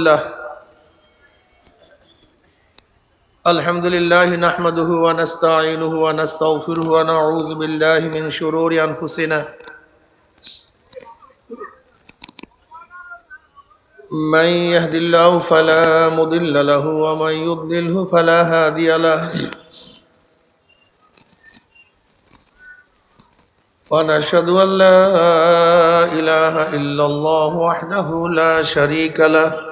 الله الحمد لله نحمده ونستعينه ونستغفره ونعوذ بالله من شرور أنفسنا. من يهد الله فلا مضل له ومن يضلله فلا هادي له. ونشهد أن لا إله إلا الله وحده لا شريك له.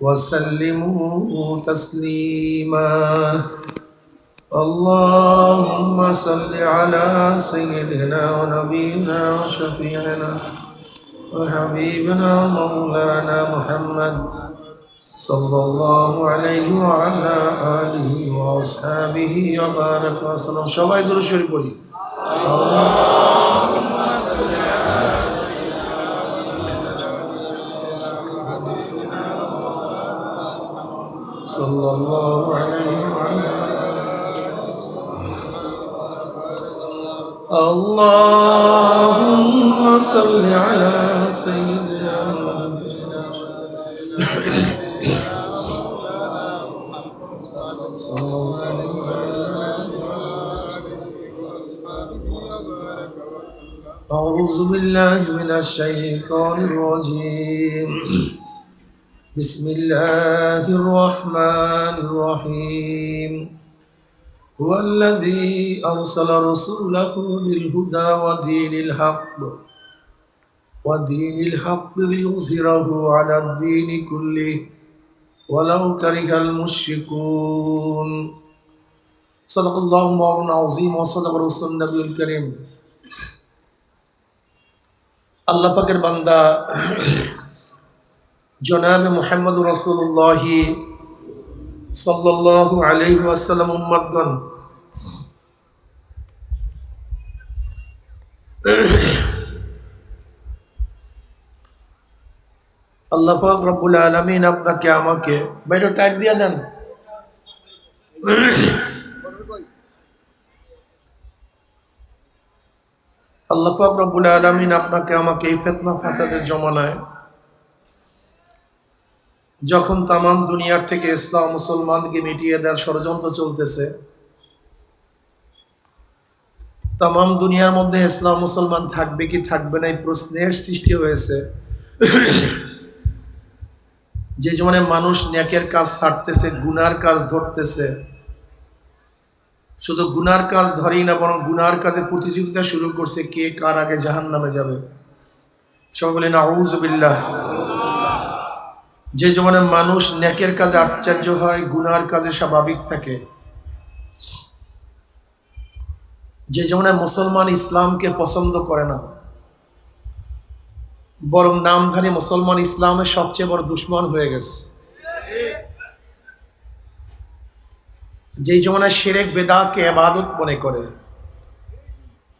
وسلموا تسليما. اللهم صل على سيدنا ونبينا وشفيعنا وحبيبنا مولانا محمد صلى الله عليه وعلى آله وأصحابه وبارك وسلم. شوائد الشريف الله صلى الله عليه وعلى اللهم صل على سيدنا صلى الله أعوذ بالله من الشيطان الرجيم. بسم الله الرحمن الرحيم هو الذي أرسل رسوله بالهدى ودين الحق ودين الحق ليظهره على الدين كله ولو كره المشركون صدق الله مولانا العظيم وصدق رسول النبي الكريم আল্লাহ পাকের বান্দা জনাব মোহাম্মদ রসুল্লাহ সাল্লাহ আলহি আসাল্লাম উম্মাদগণ আল্লাহ পাক রব্বুল আলমিন আপনাকে, আমাকে, বাইরে টাইট দিয়ে দেন। আল্লাহ পাক রব্বুল আলমিন আপনাকে, আমাকে এই ফেতনা, ফাসাদের জমানায় যখন তামাম দুনিয়ার থেকে ইসলাম মুসলমানকে মিটিয়ে দেওয়ার ষড়যন্ত্র চলতেছে, তামাম দুনিয়ার মধ্যে ইসলাম মুসলমান থাকবে কি থাকবে না এই প্রশ্নের সৃষ্টি হয়েছে। যে জীবনে মানুষ ন্যাকের কাজ ছাড়তেছে, গুনার কাজ ধরতেছে, শুধু গুনার কাজ ধরেই না, বরং গুনার কাজে প্রতিযোগিতা শুরু করছে, কে কার আগে জাহান নামে যাবে। সবাই বলে না আউজবিল্লাহ যে জীবনে মানুষ ন্যাকের কাজে আশ্চর্য হয়, গুনার কাজে স্বাভাবিক থাকে। যে জীবনে মুসলমান ইসলামকে পছন্দ করে না, বরং নামধারী মুসলমান ইসলামের সবচেয়ে বড় দুশ্মন হয়ে গেছে। যেই জমানায় সেরেক বেদাতকে আবাদত মনে করে,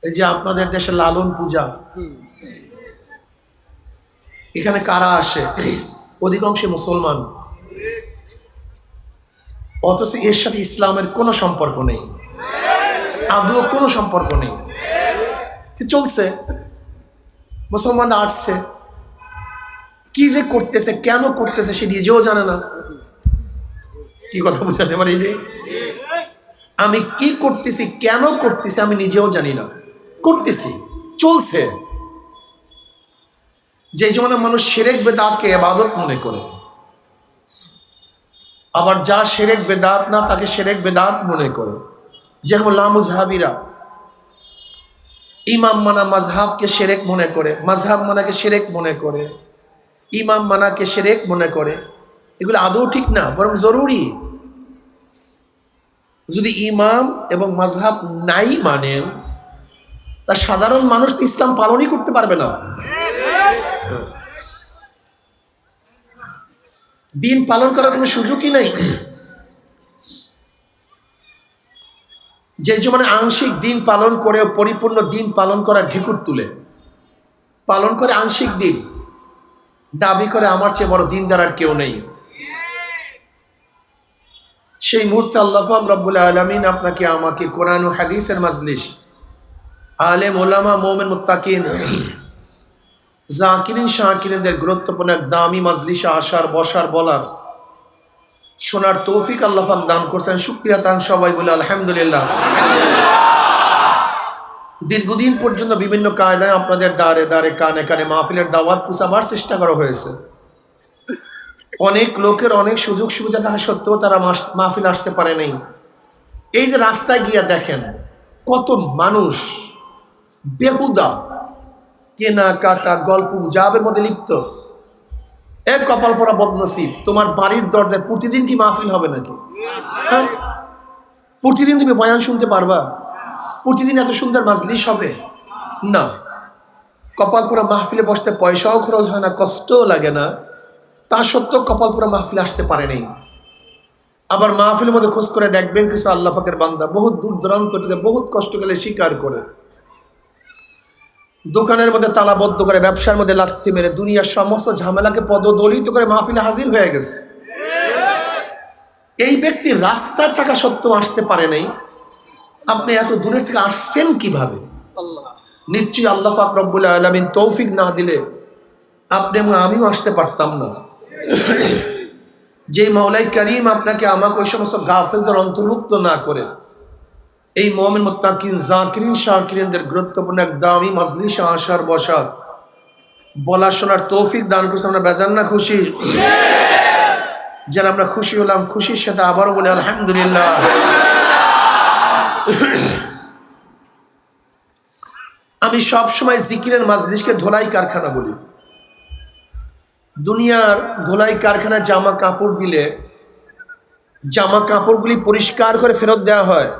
এই যে আপনাদের দেশে লালন পূজা, এখানে কারা আসে? অধিকাংশ মুসলমান। অথচ এর সাথে ইসলামের কোনো সম্পর্ক নেই। আদৌ কোনো সম্পর্ক নেই। চলছে? মুসলমান আসছে। কি যে করতেছে, কেন করতেছে সে নিজেও জানে না। কি কথা বোঝাতে পারি আমি কি করতেছি, কেন করতেছি আমি নিজেও জানি না। করতেছি, চলছে। যে জমানে মানুষ সেরেক বেদাতকে এবাদত মনে করে, আবার যা সেরেক বেদাত না, তাকে সেরেক বেদাত মনে করে। যেরকম লামুজহাবিরা ইমাম মানা মাজহাবকে সেরেক মনে করে মাজহাব মানাকে সেরেক মনে করে, ইমাম মানাকে সেরেক মনে করে, এগুলো আদৌ ঠিক না, বরং জরুরি। যদি ইমাম এবং মাজহাব নাই মানেন তা সাধারণ মানুষ তো ইসলাম পালনই করতে পারবে না। দিন পালন করার কোনো সুযোগই নেই। যে মানে আংশিক দিন পালন করে পরিপূর্ণ দিন পালন করা ঢেকুর তুলে। পালন করে আংশিক দিন, দাবি করে আমার চেয়ে বড় দিন আর কেউ নেই। সেই মুহূর্তে আল্লাহ রব্বুল আলমিন আপনাকে, আমাকে কোরআন হাদিসের মাজলিস, আলেম, ওলামা, মোমেন, মুত্তাকিন জাকিরিন শাহকিরিনদের গুরুত্বপূর্ণ এক দামি মাজলিসে আসার, বসার, বলার। শোনার তৌফিক আল্লাহাক দান করছেন। সুপ্রিয়া তান সবাই বলে, আলহামদুলিল্লাহ। দীর্ঘদিন পর্যন্ত বিভিন্ন কায়দায় আপনাদের দ্বারে দ্বারে, কানে কানে মাহফিলের দাওয়াত পুষাবার চেষ্টা করা হয়েছে। অনেক লোকের অনেক সুযোগ সুবিধা থাকা সত্ত্বেও তারা মাহফিল আসতে পারে নাই। এই যে রাস্তায় গিয়ে দেখেন, কত মানুষ বেহুদা। কেনা কাটা গল্প জাবের মধ্যে লিপ্ত। এক কপাল পরা বদনসিব। তোমার বাড়ির দরজায় প্রতিদিন কি মাহফিল হবে নাকি? হ্যাঁ? প্রতিদিন তুমি বয়ান শুনতে পারবা? প্রতিদিন এত সুন্দর মাজলিস হবে? না। কপাল পোড়া মাহফিলে বসতে পয়সাও খরচ হয় না, কষ্টও লাগে না। তা সত্ত্বেও কপাল পোড়া মাহফিলে আসতে পারে নাই। আবার মাহফিলের মধ্যে খোঁজ করে দেখবেন কিছু আল্লাহ পাকের বান্দা। বহুত দূর দূরান্ত বহুত কষ্ট গেলে স্বীকার করে। দোকানের মধ্যে তালাবদ্ধ করে, ব্যবসার মধ্যে লাথি মেরে, দুনিয়ার সমস্ত ঝামেলাকে পদদলিত করে মাহফিলে হাজির হয়ে গেছে। এই ব্যক্তি রাস্তায় থাকা সত্ত্বেও আসতে পারে নাই। আপনি এত দূরের থেকে আসছেন কীভাবে? নিশ্চয়ই আল্লাহ পাক রব্বুল আলমিন তৌফিক না দিলে আপনি এবং আমিও আসতে পারতাম না। যে মাওলাই করিম আপনাকে আমাকে ওই সমস্ত গাফেলদের অন্তর্ভুক্ত না করে এই মোহাম্মদ মোত্তাকিন, জাকিরিন, শাকিরিনদের গুরুত্বপূর্ণ এক দামি মজলিসে আসার বসার বলা শোনার তৌফিক দান করছে আমরা, বেজান না খুশি? যারা আমরা খুশি হলাম, খুশির সাথে আবারও বলে, আলহামদুলিল্লাহ। আমি সব সময় জিকিরের মাজলিসকে ধোলাই কারখানা বলি। দুনিয়ার ধোলাই কারখানা জামা কাপড় দিলে, জামা কাপড়গুলি পরিষ্কার করে ফেরত দেওয়া হয়।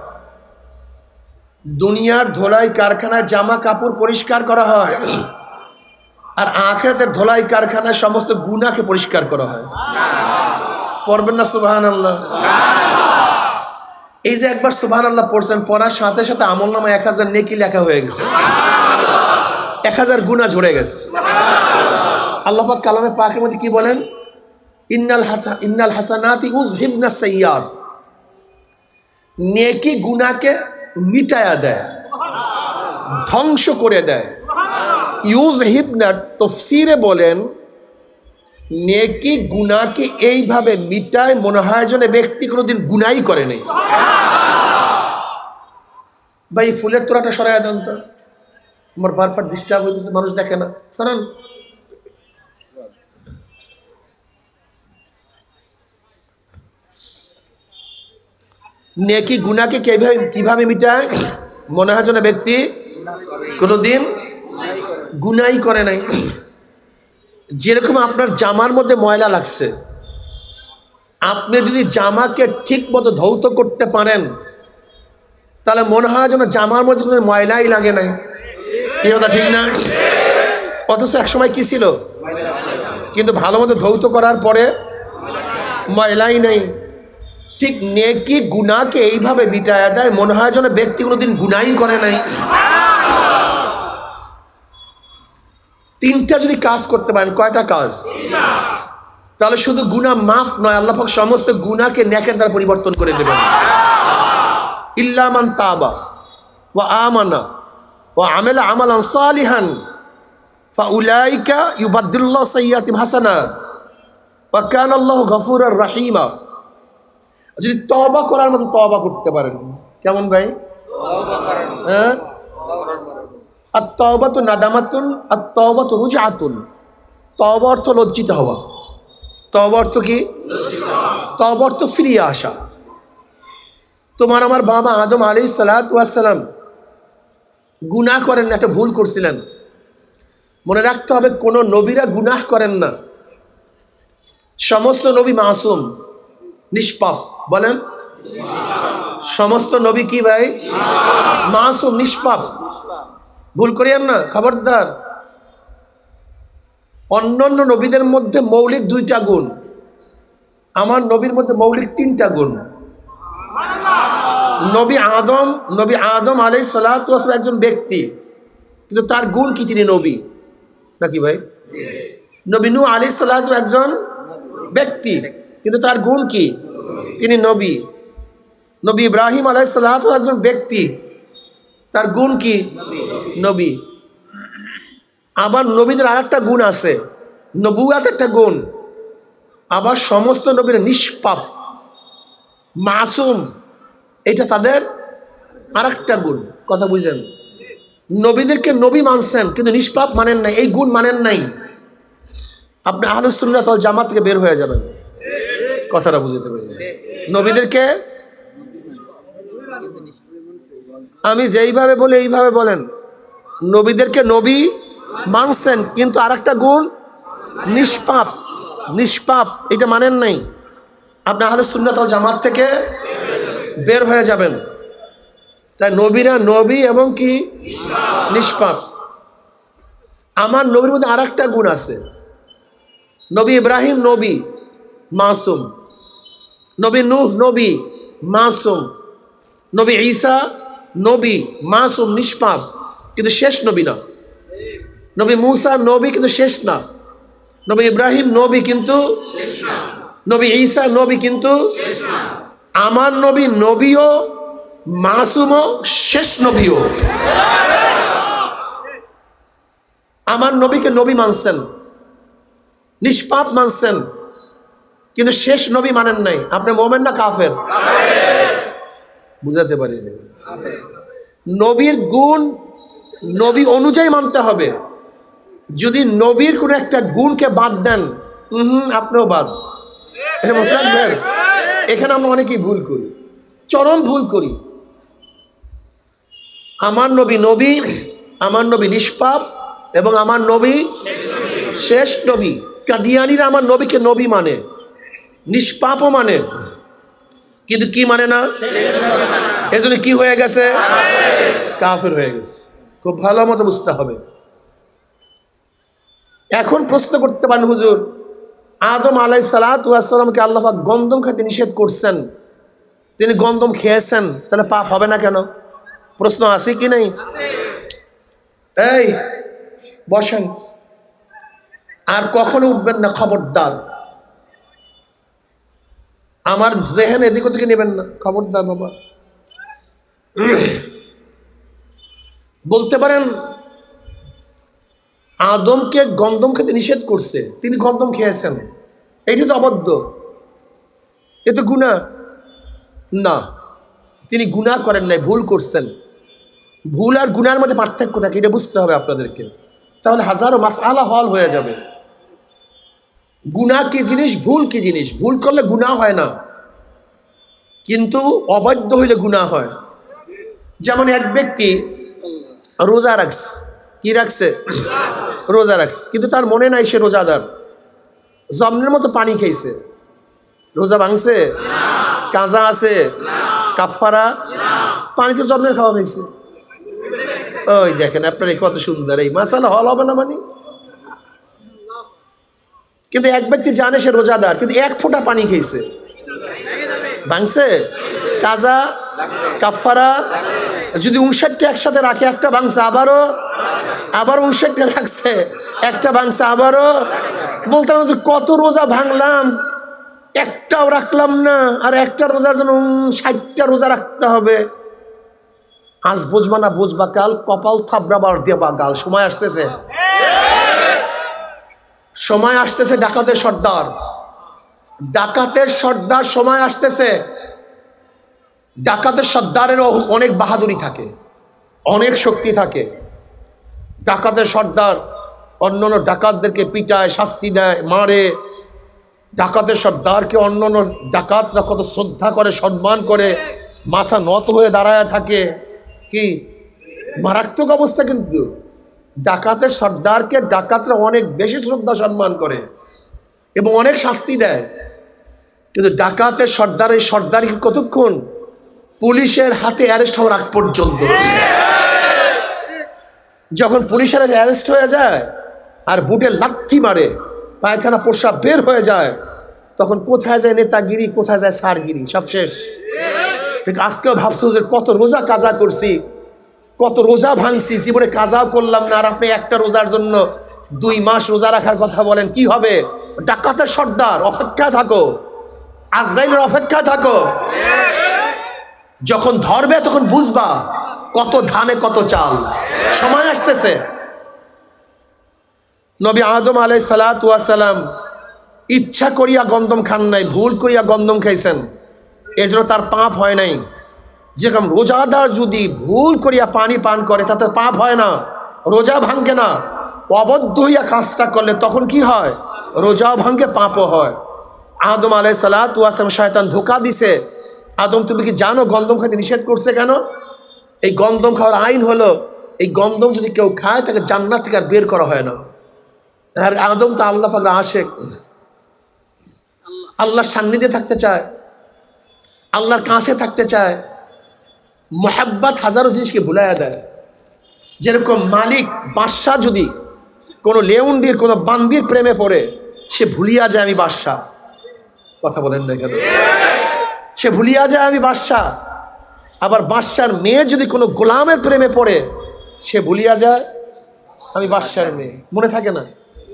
দুনিয়ার ধোলাই কারখানায় জামা কাপড় পরিষ্কার করা হয়। আর আখেরাতের ধোলাই কারখানায় সমস্ত গুনাকে পরিষ্কার করা হয়। পড়বেন না সুবাহান আল্লাহ এই যে একবার সুবাহান আল্লাহ পড়ছেন, পড়ার সাথে সাথে আমল নামা এক হাজার নেকি লেখা হয়ে গেছে। এক হাজার গুণা ঝরে গেছে। আল্লাহ পাক কালামে পাকের মধ্যে কি বলেন? ইন্নাল হাসা, ইন্নাল হাসানাতি উজ হিবনা সৈয়াদ নেকি গুনাকে মিটায়া দেয়, ধ্বংস করে দেয়। ইউজ হিবনার তফসিরে বলেন, নেকি গুনাকে এইভাবে মিটায় মনে হয় যেন ব্যক্তি কোনোদিন গুনাই করে নেই। ভাই, ফুলের তোরাটা সরাই দেন তো। আমার বারবার ডিস্টার্ব হইতেছে, মানুষ দেখে না। সরান। নেকি গুনাকে কীভাবে, কীভাবে মিটায়? মনে হয় যেন ব্যক্তি কোনোদিন গুনাই করে নাই। যেরকম আপনার জামার মধ্যে ময়লা লাগছে, আপনি যদি জামাকে ঠিক মতো ধৌত করতে পারেন, তাহলে মনে হয় যেন জামার মধ্যে কোনো ময়লাই লাগে নাই। কি কথা, ঠিক না? অথচ একসময় কি ছিল? কিন্তু ভালো মতো ধৌত করার পরে ময়লাই নেই। ঠিক নেকি গুনাকে এইভাবে মিটায়া দেয়, মনে হয় যেন ব্যক্তি কোনোদিন গুনাই করে নাই। তিনটা যদি কাজ করতে পারেন, কয়টা কাজ? তাহলে শুধু গুনা মাফ নয়, আল্লাহ সমস্ত গুণাকে নেকের দ্বারা পরিবর্তন করে দেবেন। ইল্লামান তাবা ওয়া আমানা ও আমেলা আমালান সালিহান, ফাউলাইকা ইউবাদুল্লাহ সাইয়াতিম হাসানা ওয়া কান আল্লাহ গফুরার রাহিমা। যদি তবা করার মতো তবা করতে পারেন। কেমন ভাই? হ্যাঁ? আর তবা তো নাদামাতুন, আর তবা তো রুজাতুন তবা অর্থ লজ্জিত হওয়া। তবা অর্থ কি? তবা অর্থ ফিরিয়ে আসা। তোমার আমার বাবা আদম আলী সালাতাম গুনাহ করেন না, একটা ভুল করছিলেন। মনে রাখতে হবে, কোনো নবীরা গুনাহ করেন না। সমস্ত নবী মাসুম, নিষ্পাপ। বলেন সমস্ত নবী কি ভাই? মাসুম নিষ্পাপ। ভুল করিয়েন না খবরদার। অন্যান্য নবীদের মধ্যে মৌলিক দুইটা গুণ। আমার নবীর মধ্যে মৌলিক তিনটা গুণ। নবী আদম নবী আদম আলাই সালাম একজন ব্যক্তি। কিন্তু তার গুণ কি তিনি নবী? নাকি ভাই? নবী নু আলী সালাম একজন ব্যক্তি। কিন্তু তার গুণ কি? তিনি নবী। নবী ইব্রাহিম আলাই সালাম একজন ব্যক্তি। তার গুণ কি? নবী। আবার নবীদের আর একটা গুণ আছে। নবুয়াত একটা গুণ। আবার সমস্ত নবীর নিষ্পাপ, মাসুম, এটা তাদের আর একটা গুণ। কথা বুঝেন নবীদেরকে নবী মানছেন, কিন্তু নিষ্পাপ মানেন নাই, এই গুণ মানেন নাই। আপনি আহলুসুল্লাহ তল জামাত থেকে বের হয়ে যাবেন। কথাটা বুঝতে পেরেছি নবীদেরকে আমি যেইভাবে বলি, এইভাবে বলেন। নবীদেরকে নবী মানছেন, কিন্তু আর একটা গুণ নিষ্পাপ। নিষ্পাপ, এটা মানেন নাই। আপনি আহলে সুন্নাতল জামাত থেকে বের হয়ে যাবেন। তাই নবীরা নবী এবং কি? নিষ্পাপ। আমার নবীর মধ্যে আর একটা গুণ আছে। নবী ইব্রাহিম, নবী মাসুম। নবী নূহ, নবী মাসুম। নবী ঈসা, নবী মাসুম নিষ্পাপ, কিন্তু শেষ নবী না। নবী মুসা, নবী কিন্তু শেষ না। নবী ইব্রাহিম, নবী কিন্তু নবী ঈসা, নবী কিন্তু আমার নবী, নবীও, মাসুমও শেষ নবীও। আমার নবীকে নবী মানছেন, নিষ্পাপ মানছেন। কিন্তু শেষ নবী মানেন নাই। আপনি মোমেন না কাফের? বুঝাতে পারিনি নবীর গুণ নবী অনুযায়ী মানতে হবে। যদি নবীর কোনো একটা গুণকে বাদ দেন হুম আপনিও বাদ। এখানে আমরা অনেকেই ভুল করি, চরম ভুল করি। আমার নবী নবী, আমার নবী নিষ্পাপ, এবং আমার নবী শেষ নবী। কাদিয়ানিরা আমার নবীকে নবী মানে। নিষ্পাপও মানে। কিন্তু কি মানে না? এজন্য কি হয়ে গেছে? কাফের হয়ে গেছে। খুব ভালো মতো বুঝতে হবে। এখন প্রশ্ন করতে পারেন, হুজুর, আদম আলাই সালাতামকে আল্লাহ গন্দম খেতে নিষেধ করছেন। তিনি গন্দম খেয়েছেন, তাহলে পাপ হবে না কেন? প্রশ্ন আছে কি নেই? এই, বসেন। আর কখনো উঠবেন না, খবরদার। আমার জেহেন এদিক ওদিকে নেবেন না। খবরদার বাবা। বলতে পারেন, আদমকে গন্দম খেতে নিষেধ করছে। তিনি গন্দম খেয়েছেন। এইটা তো অবদ্ধ এ তো গুণা না, তিনি গুণা করেন নাই, ভুল করছেন। ভুল আর গুনার মধ্যে পার্থক্যটা কি এটা বুঝতে হবে আপনাদেরকে। তাহলে হাজারো মাসালা হল হয়ে যাবে। গুণা কি জিনিস, ভুল কি জিনিস? ভুল করলে গুণা হয় না। কিন্তু অবৈধ হইলে গুণা হয়। যেমন এক ব্যক্তি রোজা রাখছে। কি রাখছে? রোজা রাখছে। কিন্তু তার মনে নাই সে রোজাদার। জমনের মতো পানি খেয়েছে রোজা ভাঙছে? কাজা আছে? কাফারা পানি তো জমনের খাওয়া খাইছে। ওই দেখেন, আপনার এই কত সুন্দর। এই মাসালা হল হবে না মানে? কিন্তু এক ব্যক্তি জানে সে রোজাদার, কিন্তু এক ফোঁটা পানি খেয়েছে। ভাঙছে? কাজা কাফারা যদি উনষাটটা একসাথে রাখে, একটা ভাঙছে, আবারও, আবার উনষাটটা রাখছে, একটা ভাঙছে, আবারও। বলতাম যে কত রোজা ভাঙলাম, একটাও রাখলাম না, আর একটা রোজার জন্য ষাটটা রোজা রাখতে হবে। আজ বুঝবা না, বুঝবা, কাল কপাল থাবড়াবার দেবা গাল, সময় আসতেছে। সময় আসতেছে ডাকাতের সর্দার। ডাকাতের সর্দার সময় আসতেছে। ডাকাতের সর্দারেরও অনেক বাহাদুরি থাকে, অনেক শক্তি থাকে। ডাকাতের সর্দার অন্য অন্য ডাকাতদেরকে পিটায়, শাস্তি দেয়, মারে। ডাকাতের সর্দারকে অন্য অন্য ডাকাতরা কত শ্রদ্ধা করে, সম্মান করে, মাথা নত হয়ে দাঁড়ায় থাকে। কি? মারাত্মক অবস্থা কিন্তু। ডাকাতের সর্দারকে ডাকাতরা অনেক বেশি শ্রদ্ধা সম্মান করে এবং অনেক শাস্তি দেয়। কিন্তু ডাকাতের সর্দার, এই সর্দার কতক্ষণ পুলিশের হাতে অ্যারেস্ট হওয়ার আগ পর্যন্ত? যখন পুলিশের অ্যারেস্ট হয়ে যায় আর বুটে লাথি মারে, পায়খানা পোশাক বের হয়ে যায়, তখন কোথায় যায় নেতাগিরি, কোথায় যায় সারগিরি? সব শেষ। আজকেও ভাবছ যে কত রোজা কাজা করছি কত রোজা ভাঙছি, জীবনে কাজাও করলাম না আর আপনি একটা রোজার জন্য দুই মাস রোজা রাখার কথা বলেন, কি হবে? ডাকাতের সর্দার অপেক্ষায় থাকো। আজরাইলের অপেক্ষায় থাকো। যখন ধরবে তখন বুঝবা কত ধানে কত চাল। সময় আসতেছে। নবী আদম আলাই সালাম ইচ্ছা করিয়া গন্দম খান নাই, ভুল করিয়া গন্দম খাইছেন। এজন্য তার পাপ হয় নাই। যেরকম রোজাদার যদি ভুল করিয়া পানি পান করে, তাতে পাপ হয় না, রোজা ভাঙ্গে না। অবদ্ধ হইয়া কাজটা করলে তখন কি হয়? রোজাও ভাঙ্গে পাপও হয়। আদম আলাই সালাম শয়তান ধোকা দিছে। আদম, তুমি কি জানো গন্দম খাইতে নিষেধ করছে কেন? এই গন্দম খাওয়ার আইন হলো, এই গন্দম যদি কেউ খায়, তাকে জান্নাত থেকে আর বের করা হয় না। আর আদম তো আল্লাহ পাকরা আসে আল্লাহর সান্নিধ্যে থাকতে চায়। আল্লাহর কাছে থাকতে চায়। মোহাব্বাত হাজারো জিনিসকে ভুলাইয়া দেয়। যেরকম মালিক বাদশাহ যদি কোনো লেউন্ডির, কোনো বান্দির প্রেমে পড়ে, সে ভুলিয়া যায় আমি বাদশাহ। কথা বলেন না কেন? সে ভুলিয়া যায় আমি বাদশাহ। আবার বাদশার মেয়ে যদি কোনো গোলামের প্রেমে পড়ে, সে ভুলিয়া যায় আমি বাদশার মেয়ে। মনে থাকে না?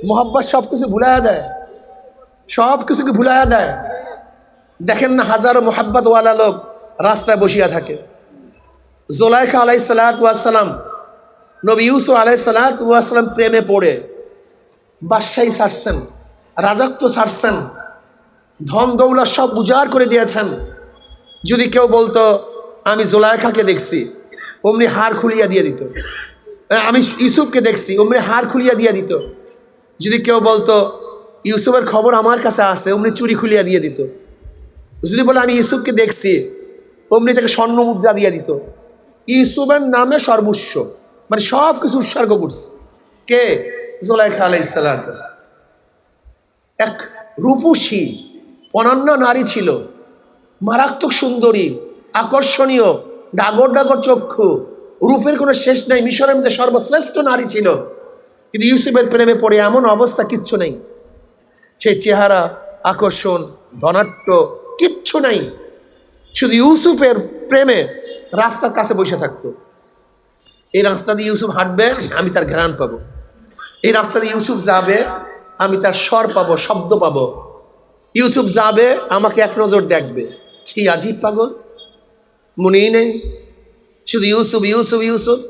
মোহাব্বত সব কিছু ভুলাইয়া দেয়। সব কিছুকে ভুলাইয়া দেয়। দেখেন না হাজারো মোহাব্বতওয়ালা লোক রাস্তায় বসিয়া থাকে। জোলাইখা আলাই সালাতাম নবী ইউসু আলাই সালাতাম প্রেমে পড়ে, বাদশাহী ছাড়ছেন, রাজত্ব ছাড়ছেন, ধন দৌলা সব উজাড় করে দিয়েছেন। যদি কেউ বলতো, আমি জোলাইখাকে দেখছি, অমনি হাড় খুলিয়া দিয়ে দিত। আমি ইউসুফকে দেখছি, অমনি হাড় খুলিয়া দিয়ে দিত। যদি কেউ বলতো, ইউসুফের খবর আমার কাছে আছে, অমনি চুরি খুলিয়া দিয়ে দিত। যদি বলে, আমি ইউসুফকে দেখছি, অমনি তাকে স্বর্ণ মুদ্রা দিয়ে দিত। ইউসুফের নামে সর্বস্ব। মানে সব কিছু উৎসর্গ করছে। কে? জোলাইখা আলাইসালাম এক রূপসী, অনন্য নারী ছিল। মারাত্মক সুন্দরী, আকর্ষণীয়, ডাগর ডাগর চক্ষু। রূপের কোনো শেষ নেই, মিশরের মধ্যে সর্বশ্রেষ্ঠ নারী ছিল। কিন্তু ইউসুফের প্রেমে পড়ে এমন অবস্থা কিচ্ছু নেই। সেই চেহারা, আকর্ষণ ধনাট্য কিচ্ছু নাই। শুধু ইউসুফের প্রেমে রাস্তার কাছে বসে থাকতো। এই রাস্তা দিয়ে ইউসুফ হাঁটবে, আমি তার ঘ্রাণ পাবো। এই রাস্তা দিয়ে ইউসুফ যাবে, আমি তার স্বর পাবো, শব্দ পাবো। ইউসুফ যাবে, আমাকে এক নজর দেখবে। কি আজীব পাগল। মনেই নেই। শুধু ইউসুফ ইউসুফ ইউসুফ।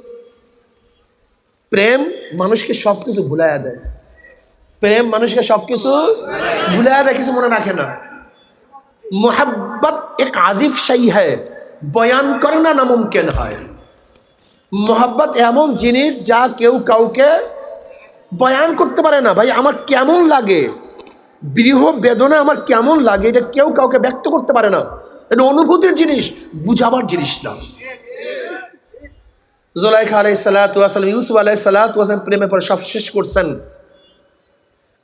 প্রেম মানুষকে সব কিছু ভুলাইয়া দেয়। প্রেম মানুষকে সব কিছু ভুলাইয়া দেয়, কিছু মনে রাখে না। মোহাব্বত এক আজিফ শাহী হয়। বয়ান করে না নামুমকিন হয়। মোহাব্বত এমন জিনিস যা কেউ কাউকে বয়ান করতে পারে না। ভাই, আমার কেমন লাগে? বৃহ বেদনা আমার কেমন লাগে? এটা কেউ কাউকে ব্যক্ত করতে পারে না। এটা অনুভূতির জিনিস, বুঝাবার জিনিস না। জোলাইখা আলাই সালাতাম ইউসুফ আলাই সালাতাম প্রেমে পরে সব শেষ করছেন।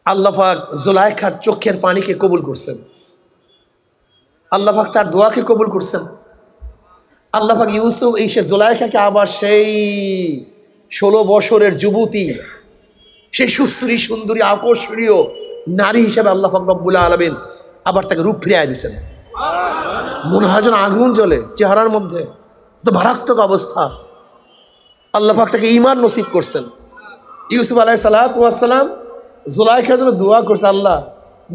আল্লাহাক জোলাইখার চোখের পানিকে কবুল করছেন। আল্লাহাক তার দোয়াকে কবুল করছেন। আল্লাহাক ইউসুফ এই সে জোলাইখাকে আবার সেই ষোলো বছরের যুবতী, সেই সুশ্রী, সুন্দরী, আকর্ষণীয় নারী হিসেবে আল্লাহ রব্বুল্লাহ আলমিন আবার তাকে রূপ ফিরিয়ে দিয়েছেন। মনে হয় যেন আগুন জ্বলে চেহারার মধ্যে তো মারাত্মক অবস্থা। আল্লাহ পাক তাকে ইমান নসিব করছেন। ইউসুফ আলাই সালাতাম জোলাইখার জন্য দোয়া করছে, আল্লাহ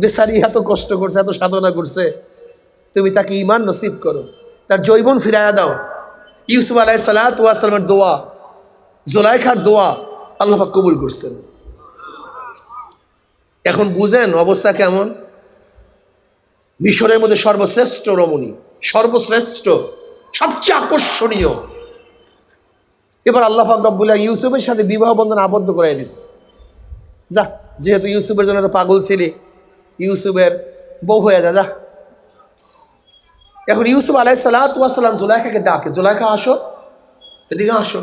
বেসারি এত কষ্ট করছে, এত সাধনা করছে, তুমি তাকে ইমান নসিব করো। তার জৈবন ফিরাইয়া দাও। ইউসুফ আলাই সালাতামের দোয়া, জোলাইখার দোয়া আল্লাহফাক কবুল করছেন। এখন বুঝেন অবস্থা কেমন? মিশরের মধ্যে সর্বশ্রেষ্ঠ রমণী, সর্বশ্রেষ্ঠ, সবচেয়ে আকর্ষণীয়। এবার আল্লাহ রব্বুল্লাহ ইউসুফের সাথে বিবাহ বন্ধন আবদ্ধ করে দিস। যা, যেহেতু ইউসুফের জন্য পাগল ছিলি, ইউসুফের বউ হয়ে যা যা। এখন ইউসুফ আলাই সালাতাম জোলাইখাকে ডাকে, জোলাইখা আসো, এদিকে আসো।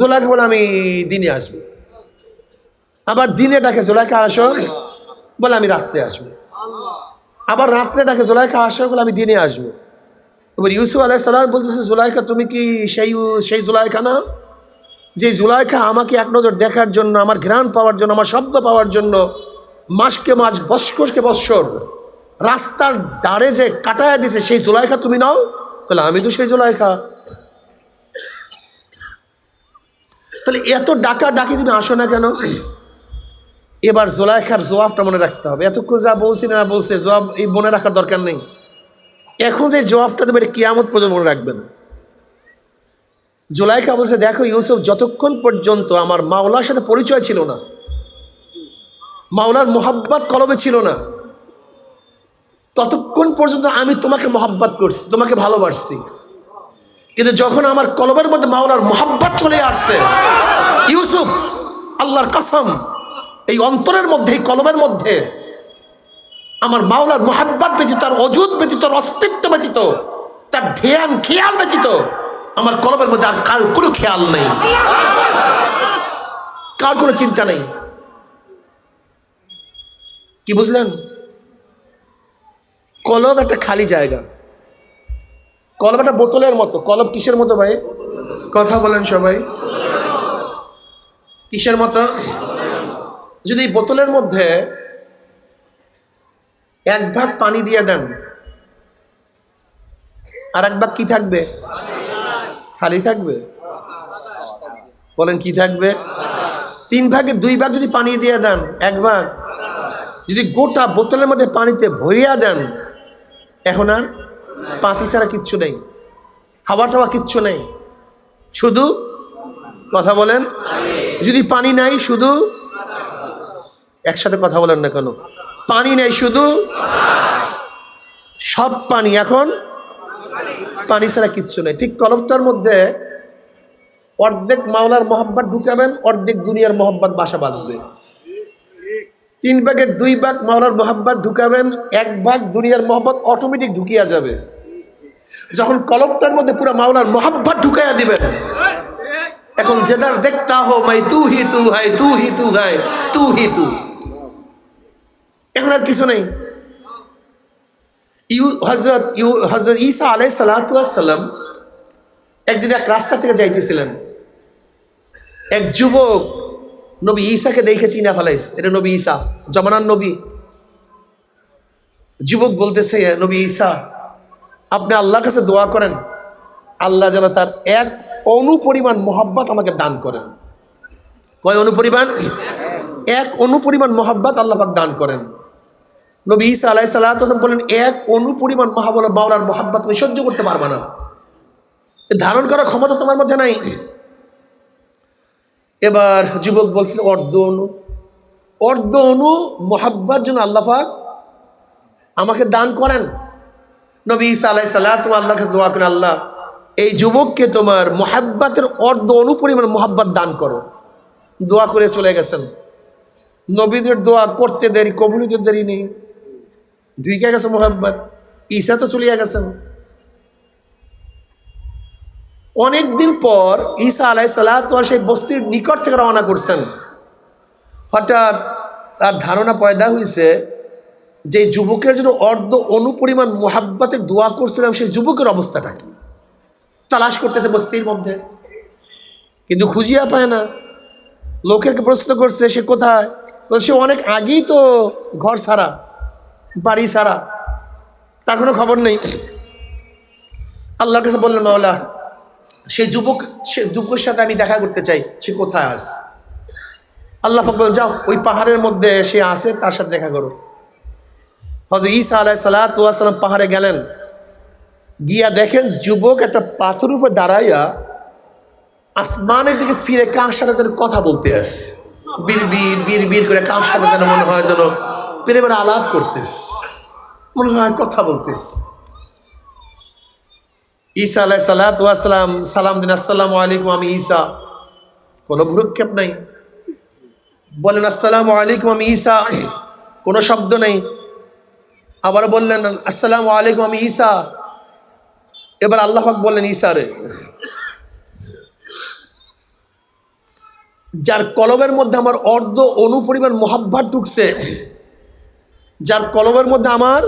জোলাইখা বলে, আমি দিনে আসব। আবার দিনে ডাকে, জোলাইখা আসো। বলে, আমি রাত্রে আসব। আবার রাত্রে ডাকে, জোলাইখা আসো। বলে, আমি দিনে আসব। এবার ইউসুফ আলাই সালাম বলতেছে, জুলাইখা, তুমি কি সেই সেই জুলাইখা না? যে জুলাইখা আমাকে এক নজর দেখার জন্য, আমার ঘ্রাণ পাওয়ার জন্য, আমার শব্দ পাওয়ার জন্য, মাসকে মাস বৎসরকে বৎসর রাস্তার দাঁড়ে যে কাটায় দিছে, সেই জোলাইখা তুমি নাও? বলে আমি তো সেই জোলাইখা। তাহলে এত ডাকা ডাকি তুমি আসো না কেন? এবার জোলাইখার জবাবটা মনে রাখতে হবে। এতক্ষণ যা বলছি না বলছে, জবাব এই মনে রাখার দরকার নেই। এখন যে জবাবটা দেবে, এটা কিয়ামত পর্যন্ত মনে রাখবেন। জোলাইখা বলছে, দেখো ইউসুফ, যতক্ষণ পর্যন্ত আমার মাওলার সাথে পরিচয় ছিল না, মাওলার মোহাব্বত কলবে ছিল না ততক্ষণ পর্যন্ত আমি তোমাকে মহাব্বাত করছি, তোমাকে ভালোবাসছি। কিন্তু যখন আমার কলবের মধ্যে মাওলার মোহাব্বত চলে আসছে, ইউসুফ, আল্লাহর কাসম, এই অন্তরের মধ্যে, এই কলবের মধ্যে আমার মাওলার মোহাব্বত ব্যতীত, তার অজুদ ব্যতীত, তার অস্তিত্ব ব্যতীত, তার ধ্যান, খেয়াল ব্যতীত, আমার কলবের মধ্যে আর কার কোনো খেয়াল নেই। কার কোনো চিন্তা নেই? কি বুঝলেন? কলব একটা খালি জায়গা। কলব একটা বোতলের মতো। কলব কিসের মতো ভাই? কথা বলেন সবাই। কিসের মতো? যদি বোতলের মধ্যে এক ভাগ পানি দিয়ে দেন, আর এক ভাগ কি থাকবে? খালি থাকবে? বলেন কি থাকবে? তিন ভাগের দুই ভাগ যদি পানি দিয়ে দেন, এক ভাগ। যদি গোটা বোতলের মধ্যে পানিতে ভরিয়া দেন এখন আর পাতি ছাড়া কিচ্ছু নেই, হাওয়া টাওয়া কিচ্ছু নেই। শুধু কথা বলেন, যদি পানি নাই শুধু একসাথে কথা বলেন না কেন? পানি নেই শুধু সব পানি এখন পানি ছাড়া কিচ্ছু নেই। ঠিক কলবটার মধ্যে অর্ধেক মাওলার মোহাব্বত ঢুকাবেন, অর্ধেক দুনিয়ার মোহাব্বত বাসা বাঁধবে। তিন ভাগের দুই ভাগ মাওলার মোহাব্বত ঢুকাবেন, এক ভাগ দুনিয়ার মোহাব্বত অটোমেটিক ঢুকিয়া যাবে। যখন কলবটার মধ্যে পুরো মাওলার মোহাব্বত ঢুকাইয়া দিবেন, এখন যেদার দেখতা হো মাই তু হি তু হাই তু হি তু হাই তু হি তু। এখন আর কিছু নেই। ইউ হজরত ইউ হজরত ঈসা আলাই সালাতাম একদিন এক রাস্তা থেকে যাইতেছিলেন। এক যুবক নবী ঈসাকে দেখে চিনা ফেলাইস। এটা নবী ঈসা জমানার নবী। যুবক বলতেছে নবী ঈসা আপনি আল্লাহর কাছে দোয়া করেন। আল্লাহ যেন তার এক অনুপরিমাণ মোহাব্বত আমাকে দান করেন। কয় অনুপরিমাণ? এক অনুপরিমাণ মোহাব্বত আল্লাহাক দান করেন। নবী ঈসা আলাই সাল্লাম বলেন, এক অনুপরিমাণ মহাবল মাওলার মোহাব্বত তুমি সহ্য করতে পারবে না। ধারণ করার ক্ষমতা তোমার মধ্যে নাই। এবার যুবক বলছে, অর্ধ অনু। অর্ধ অনু, মোহাব্বত জন্য আল্লাহাক আমাকে দান করেন। নবী ঈসা আলাই সাল্লাহ তোমার আল্লাহর কাছে দোয়া করেন, আল্লাহ, এই যুবককে তোমার মোহাব্বাতের অর্ধ অনুপরিমাণ মোহাব্বত দান করো। দোয়া করে চলে গেছেন। নবীদের দোয়া করতে দেরি, কবুলিতে দেরি নেই। ঢুকে গেছে মোহাব্বত। ঈসা তো চলিয়া গেছেন। অনেকদিন পর ঈসা আলাই সালাত সেই বস্তির নিকট থেকে রওনা করছেন। হঠাৎ তার ধারণা পয়দা হয়েছে যে যুবকের জন্য অর্ধ অনুপরিমাণ মোহাব্বতের দোয়া করছিলাম, সেই যুবকের অবস্থাটা কি? তালাশ করতেছে বস্তির মধ্যে। কিন্তু খুঁজিয়া পায় না। লোকেরকে প্রশ্ন করছে, সে কোথায়? সে অনেক আগেই তো ঘর ছাড়া, বাড়ি ছাড়া। তার কোনো খবর নেই। আল্লাহর কাছে বললেন, মাওলা সেই যুবক, সে যুবকের সাথে আমি দেখা করতে চাই, সে কোথায় আস আল্লাহ পাক যাও, ওই পাহাড়ের মধ্যে সে আসে তার সাথে দেখা করো। হজরত ঈসা আলাই সালাম পাহাড়ে গেলেন। গিয়া দেখেন যুবক একটা পাথর উপর দাঁড়াইয়া আসমানের দিকে ফিরে কার সাথে যেন কথা বলতে আস। বীর বীর বীর করে কার সাথে যেন মনে হয় যেন প্রেমের আলাপ করতেস মনে হয় কথা বলতেস ঈসা আলাই সালাতাম সালাম দিন, আসসালামু আলাইকুম, আমি ঈসা। কোনো ভ্রুক্ষেপ নাই। বলেন, আসসালাম আলাইকুম, আমি ঈসা। কোনো শব্দ নেই। আবার বললেন, আসসালাম আলাইকুম, আমি ঈসা। এবার আল্লাহ বললেন, ঈসা রে। যার কলমের মধ্যে আমার অর্ধ অনুপরিমাণ মহাব্বাত ঢুকছে, যার কলমের মধ্যে আমার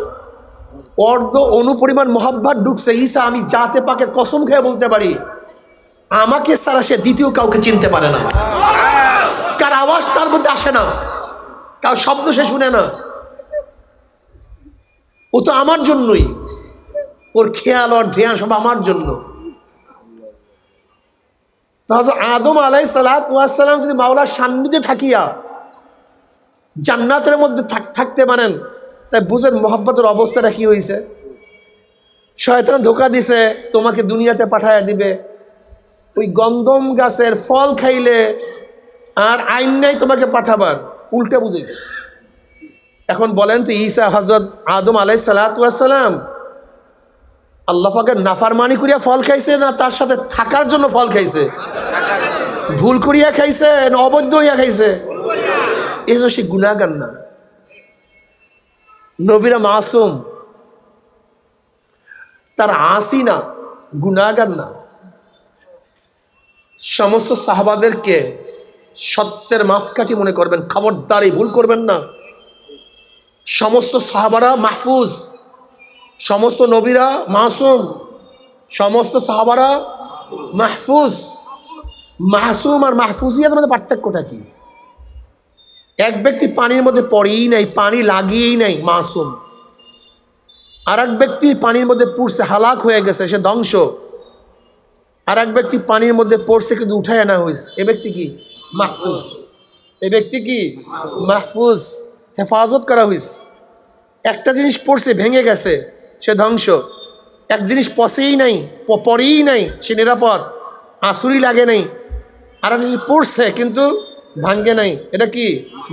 অর্ধ অনুপরিমাণ মহাব্বাত ঢুকছে। ঈসা, আমি যাতে পাকে কসম খেয়ে বলতে পারি, আমাকে ছাড়া সে দ্বিতীয় কাউকে চিনতে পারে না। কার আওয়াজ তার মধ্যে আসে না, কার শব্দ সে শুনে না। ও তো আমার জন্যই। ওর খেয়াল, ওর ধ্যান সব আমার জন্য। আদম আলাই সালাম যদি মাওলার সান্নিধ্যে থাকিয়া জান্নাতের মধ্যে থাক- থাকতে পারেন তাই বুঝেন মোহাব্বতের অবস্থাটা কি হয়েছে শয়তান ধোকা দিছে, তোমাকে দুনিয়াতে পাঠায় দিবে। ওই গন্ধম গাছের ফল খাইলে আর আইন নাই তোমাকে পাঠাবার। উল্টে বুঝিস। এখন বলেন তো ঈসা হজরত আদম আলাই সালাতাম আল্লাহ পাকের নাফারমানি করিয়া ফল খাইছে না তার সাথে থাকার জন্য ফল খাইছে? ভুল করিয়া খাইছে না অবৈধ হইয়া খাইছে? এই জন্য সে গুণাগান না। নবীরা মাসুম। তার আসি না গুণাগান না। সমস্ত সাহাবাদেরকে সত্যের মাফকাঠি মনে করবেন, খবরদারি ভুল করবেন না। সমস্ত সাহাবারা মাহফুজ, সমস্ত নবীরা মাসুম, সমস্ত সাহাবারা মাহফুজ। মাসুম আর মাহফুজিয়ার মধ্যে পার্থক্যটা কি? এক ব্যক্তি পানির মধ্যে পড়েই নাই, পানি লাগিয়েই নাই, মাসুম। আর এক ব্যক্তি পানির মধ্যে পড়ছে, হালাক হয়ে গেছে, সে ধ্বংস। আর এক ব্যক্তি পানির মধ্যে পড়ছে, কিন্তু উঠায় আনা হয়েছে এ ব্যক্তি কি? মাহফুজ। এ ব্যক্তি কি? মাহফুজ। হেফাজত করা হয়েছে একটা জিনিস পড়ছে, ভেঙে গেছে, সে ধ্বংস। এক জিনিস পচেই নাই পরেই নাই, সে নিরাপদ। আঁসুরি লাগে নাই। আর একটা জিনিস পড়ছে, কিন্তু ভাঙ্গে নাই। এটা কি?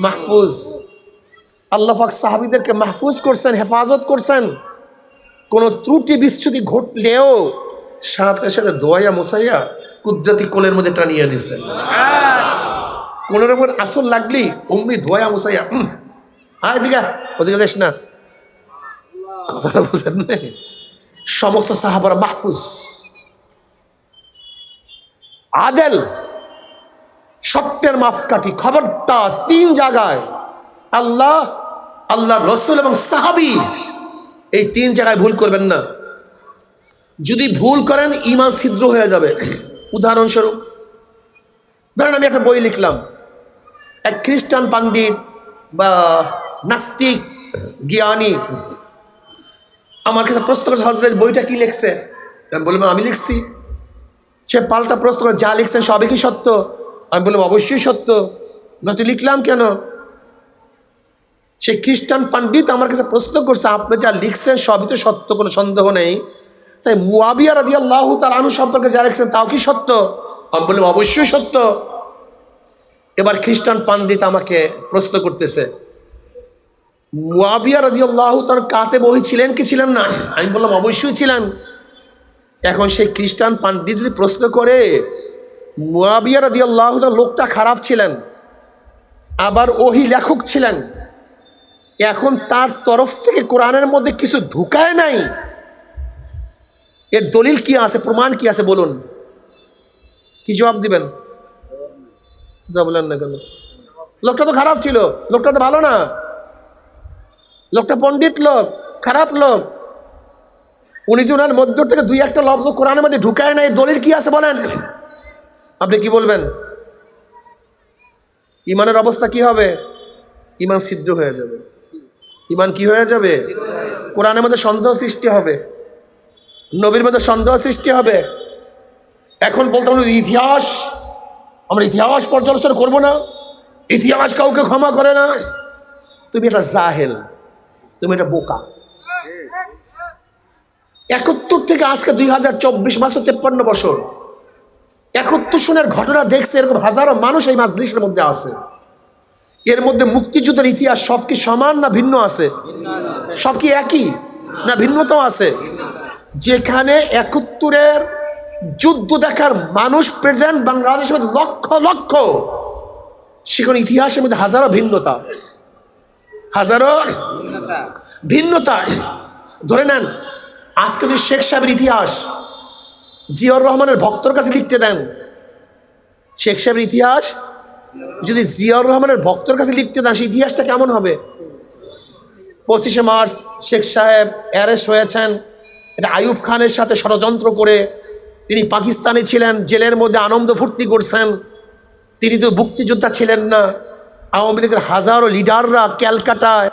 মাহফুজ। আল্লাহ পাক সাহাবিদেরকে মাহফুজ করছেন, হেফাজত করছেন। কোনো ত্রুটি বিচ্ছুতি ঘটলেও সাথে সাথে দোয়াইয়া মোসাইয়া কুদরতি কোলের মধ্যে টানিয়ে নিয়েছেন কোন রকম আসল লাগলি, অমনি ধোয়া মোসাইয়া আয় এদিকে, ওদিকে যাস না। কথাটা বুঝেন সমস্ত সাহাবারা মাহফুজ। আদেল সত্যের মাফকাঠি খবরটা তিন জায়গায়। আল্লাহ আল্লাহ রসুল এবং সাহাবি। এই তিন জায়গায় ভুল করবেন না। যদি ভুল করেন ইমান ছিদ্র হয়ে যাবে। উদাহরণস্বরূপ ধরেন আমি একটা বই লিখলাম। এক খ্রিস্টান পাণ্ডিত বা নাস্তিক জ্ঞানী আমার কাছে প্রশ্ন করছে হজরত বইটা কি লিখছে? বললাম আমি লিখছি। সে পাল্টা প্রশ্ন করে, যা লিখছেন সবই কি সত্য? আমি বললাম, অবশ্যই সত্য। নয়তো লিখলাম কেন? সে খ্রিস্টান পাণ্ডিত আমার কাছে প্রশ্ন করছে, আপনি যা লিখছেন সবই তো সত্য, কোনো সন্দেহ নেই? তাই মুয়াবিয়া রাদি আল্লাহ তার আনু সম্পর্কে যা লিখছেন তাও কি সত্য? আমি বললাম, অবশ্যই সত্য। এবার খ্রিস্টান পাণ্ডিত আমাকে প্রশ্ন করতেছে, মুয়াবিয়া রাদি আল্লাহ তার কাতে বহি ছিলেন কি ছিলেন না? আমি বললাম, অবশ্যই ছিলেন। এখন সেই খ্রিস্টান পাণ্ডিত যদি প্রশ্ন করে মুয়াবিয়া রাদি আল্লাহ লোকটা খারাপ ছিলেন, আবার ওহি লেখক ছিলেন। এখন তার তরফ থেকে কোরআনের মধ্যে কিছু ঢুকায় নাই। এর দলিল কি আছে, প্রমাণ কি আছে বলুন? কি জবাব দিবেন? বলেন না কেন? লোকটা তো খারাপ ছিল, লোকটা তো ভালো না। লোকটা পণ্ডিত লোক, খারাপ লোক। উনি যে ওনার মধ্য থেকে দুই একটা লব্জ কোরআনের মধ্যে ঢুকায় নাই দলিল কি আছে বলেন? আপনি কি বলবেন? ইমানের অবস্থা কি হবে? ইমান সিদ্ধ হয়ে যাবে। ইমান কি হয়ে যাবে? কোরআনের মধ্যে সন্দেহ সৃষ্টি হবে। নবীর মধ্যে সন্দেহ সৃষ্টি হবে। এখন বলতে হবে ইতিহাস। আমরা ইতিহাস পর্যালোচনা করব না। ইতিহাস কাউকে ক্ষমা করে না। তুমি এটা জাহেল। তুমি এটা বোকা। একাত্তর থেকে আজকে দুই হাজার চব্বিশ মাসে তেপ্পান্ন বছর। একাত্তর ঘটনা দেখছে, এরকম হাজারো মানুষ এই মাজলিসের মধ্যে আছে। এর মধ্যে মুক্তিযুদ্ধের ইতিহাস সব কি সমান না ভিন্ন আছে? সব কি একই না ভিন্নতাও আছে? যেখানে একাত্তরের যুদ্ধ দেখার মানুষ প্রেজেন্ট বাংলাদেশের মধ্যে লক্ষ লক্ষ। সেখানে ইতিহাসের মধ্যে হাজারো ভিন্নতা। হাজারো ভিন্নতা। ধরে নেন, আজকে যদি শেখ সাহেবের ইতিহাস জিয়র রহমানের ভক্তর কাছে লিখতে দেন শেখ সাহেবের ইতিহাস? যদি জিয়াউর রহমানের ভক্তর কাছে লিখতে দেন সেই ইতিহাসটা কেমন হবে? পঁচিশে মার্চ, শেখ সাহেব অ্যারেস্ট হয়েছেন। এটা আইয়ুব খানের সাথে ষড়যন্ত্র করে তিনি পাকিস্তানে ছিলেন, জেলের মধ্যে আনন্দ ফুর্তি করছেন। তিনি তো মুক্তিযোদ্ধা ছিলেন না। আওয়ামী লীগের হাজারো লিডাররা ক্যালকাটায়